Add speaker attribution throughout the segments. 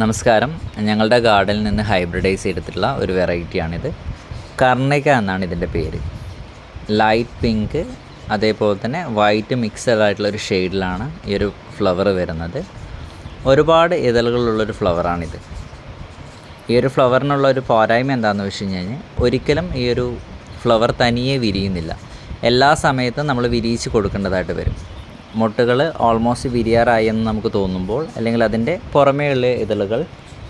Speaker 1: നമസ്കാരം. ഞങ്ങളുടെ ഗാർഡനിൽ നിന്ന് ഹൈബ്രിഡൈസ് ചെയ്തിട്ടുള്ള ഒരു വെറൈറ്റിയാണിത്. കർണിക എന്നാണ് ഇതിന്റെ പേര്. ലൈറ്റ് പിങ്ക് അതേപോലെ തന്നെ വൈറ്റ് മിക്സഡ് ആയിട്ടുള്ള ഒരു ഷെയ്ഡിലാണ് ഈ ഒരു ഫ്ലവർ വരുന്നത്. ഒരുപാട് ഇതളുകളുള്ളൊരു ഫ്ലവറാണിത് ഈ ഒരു ഫ്ലവറിനുള്ള ഒരു പോരായ്മ എന്താണെന്ന് വെച്ച് കഴിഞ്ഞാൽ ഒരിക്കലും ഈ ഒരു ഫ്ലവർ തനിയെ വിരിയുന്നില്ല. എല്ലാ സമയത്തും നമ്മൾ വിരിയിച്ച് കൊടുക്കേണ്ടതായിട്ട് വരും. മുട്ടുകൾ ഓൾമോസ്റ്റ് വിരിയാറായി എന്ന് നമുക്ക് തോന്നുമ്പോൾ അല്ലെങ്കിൽ അതിന്റെ പുറമേയുള്ള ഇതളുകൾ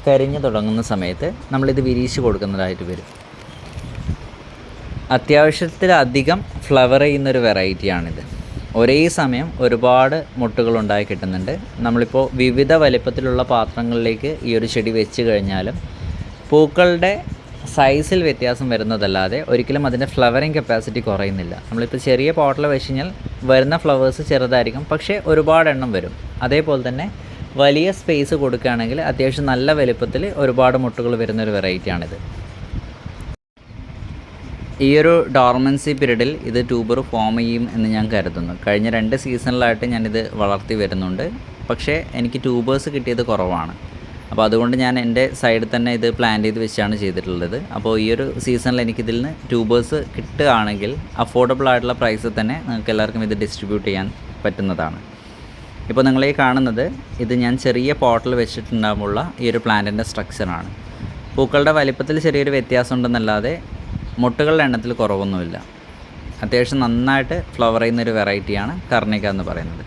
Speaker 1: കരിഞ്ഞു തുടങ്ങുന്ന സമയത്ത് നമ്മളിത് വിരിയിച്ച് കൊടുക്കുന്നതായിട്ട് വരും. അത്യാവശ്യത്തിലധികം ഫ്ലവർ ചെയ്യുന്നൊരു വെറൈറ്റിയാണിത് ഒരേ സമയം ഒരുപാട് മുട്ടുകൾ ഉണ്ടായി കിട്ടുന്നുണ്ട്. നമ്മളിപ്പോൾ വിവിധ വലിപ്പത്തിലുള്ള പാത്രങ്ങളിലേക്ക് ഈ ഒരു ചെടി വെച്ച് കഴിഞ്ഞാലും പൂക്കളുടെ സൈസിൽ വ്യത്യാസം വരുന്നതല്ലാതെ ഒരിക്കലും അതിന്റെ ഫ്ലവറിങ് കപ്പാസിറ്റി കുറയുന്നില്ല. നമ്മളിപ്പോൾ ചെറിയ പോട്ടിൽ വെച്ച് കഴിഞ്ഞാൽ വരുന്ന ഫ്ലവേഴ്സ് ചെറുതായിരിക്കും പക്ഷേ ഒരുപാട് എണ്ണം വരും. അതേപോലെ തന്നെ വലിയ സ്പേസ് കൊടുക്കുകയാണെങ്കിൽ അത്യാവശ്യം നല്ല വലുപ്പത്തിൽ ഒരുപാട് മുട്ടുകൾ വരുന്നൊരു വെറൈറ്റിയാണിത് ഈ ഒരു ഡോർമൻസി പീരീഡിൽ ഇത് ട്യൂബർ ഫോം ചെയ്യും എന്ന് ഞാൻ കരുതുന്നു. കഴിഞ്ഞ രണ്ട് സീസണിലായിട്ട് ഞാനിത് വളർത്തി വരുന്നുണ്ട്. പക്ഷേ എനിക്ക് ട്യൂബേഴ്സ് കിട്ടിയത് കുറവാണ്. അപ്പോൾ അതുകൊണ്ട് ഞാൻ എന്റെ സൈഡിൽ തന്നെ ഇത് പ്ലാൻ ചെയ്ത് വെച്ചാണ് ചെയ്തിട്ടുള്ളത്. അപ്പോൾ ഈ ഒരു സീസണിൽ എനിക്കിതിൽ നിന്ന് ട്യൂബേഴ്സ് കിട്ടുകയാണെങ്കിൽ അഫോർഡബിൾ ആയിട്ടുള്ള പ്രൈസിൽ തന്നെ നിങ്ങൾക്ക് എല്ലാവർക്കും ഇത് ഡിസ്ട്രിബ്യൂട്ട് ചെയ്യാൻ പറ്റുന്നതാണ്. ഇപ്പോൾ നിങ്ങളീ കാണുന്നത് ഇത് ഞാൻ ചെറിയ പോട്ടിൽ വെച്ചിട്ടുണ്ടാകുമ്പോൾ ഈ ഒരു പ്ലാന്റിന്റെ സ്ട്രക്ചറാണ് പൂക്കളുടെ വലിപ്പത്തിൽ ചെറിയൊരു വ്യത്യാസം ഉണ്ടെന്നല്ലാതെ മുട്ടുകളുടെ എണ്ണത്തിൽ കുറവൊന്നുമില്ല. അത്യാവശ്യം നന്നായിട്ട് ഫ്ലവർ ചെയ്യുന്നൊരു വെറൈറ്റിയാണ് കർണിക എന്ന് പറയുന്നത്.